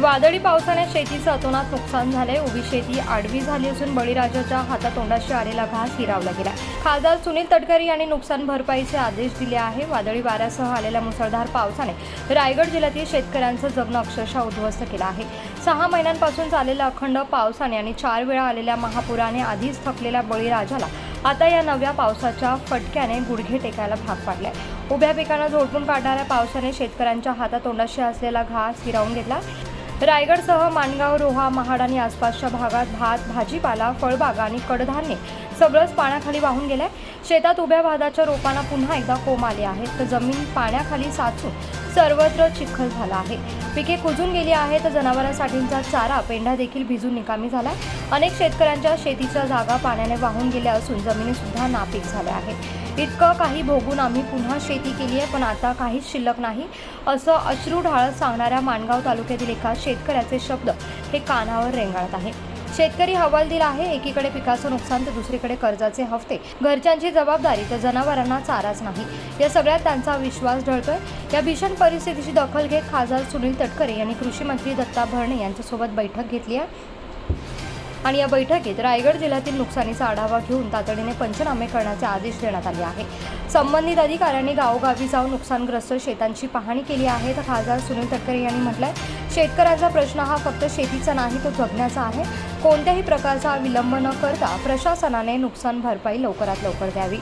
वादळी पावसाने शेतीचं अतोनात नुकसान झालंय. उभी शेती आडवी झाली असून बळीराजाच्या हातातोंडाशी आलेला घास हिरावला गेला खासदार सुनील तटकरे यांनी नुकसान भरपाईचे आदेश दिले आहे. वादळी वाऱ्यासह आलेल्या मुसळधार पावसाने रायगड जिल्ह्यातील शेतकऱ्यांचं जगणं अक्षरशः उद्ध्वस्त केलं आहे. सहा महिन्यांपासून चाललेल्या अखंड पावसाने आणि चार वेळा आलेल्या महापुराने आधीच थकलेल्या बळीराजाला आता या नव्या पावसाच्या फटक्याने गुडघे टेकायला भाग पाडलाय. उभ्या पिकांना झोडपून काढणाऱ्या पावसाने शेतकऱ्यांच्या हातातोंडाशी असलेला घास हिरावून घेतला. रायगडसह माणगाव रोहा महाड आणि आसपासच्या भागात भात भाजीपाला फळबागा आणि कडधान्ये सगळंच पाण्याखाली वाहून गेलंय. शेतात उभ्या भाताच्या रोपांना पुन्हा एकदा कोंब आले आहेत. तर जमीन पाण्याखाली साचून सर्वत्र चिखल झाला आहे. पिके कुजून गेली आहेत तर जनावरांसाठीचा चारा पेंढा देखील भिजून निकामी झाला अनेक शेतकऱ्यांच्या शेतीच्या जागा पाण्याने वाहून गेल्या असून जमिनीसुद्धा नापीक झाल्या आहेत. इतकं काही भोगून आम्ही पुन्हा शेती केली आहे पण आता काहीच शिल्लक नाही असं अश्रू ढाळत सांगणाऱ्या माणगाव तालुक्यातील एका शेतकऱ्याचे शब्द हे कानावर रेंगाळत आहे. शेतकरी हवालदिल आहे. एकीकडे पिकाचं नुकसान तर दुसरीकडे कर्जाचे हफ्ते. घरच्यांची जबाबदारी तर जनावरांना चाराच नाही. या सगळ्यात त्यांचा विश्वास ढळतोय. या भीषण परिस्थितीची दखल घेत खासदार सुनील तटकरे यांनी कृषी मंत्री दत्ता भरणे यांच्यासोबत बैठक घेतली आहे. आणि या बैठकीत रायगड जिल्ह्यातील नुकसानीचा आढावा घेऊन तातडीने पंचनामे करण्याचे आदेश देण्यात आले आहे. संबंधित अधिकाऱ्यांनी गावोगावी जाऊन नुकसानग्रस्त शेतांची पाहणी केली आहे. तर खासदार सुनील तटकरे यांनी म्हटलंय शेतकऱ्यांचा प्रश्न हा फक्त शेतीचा नाही तो जगण्याचा आहे. कोणत्याही प्रकारचा विलंब न करता प्रशासनाने नुकसान भरपाई लवकरात लवकर द्यावी.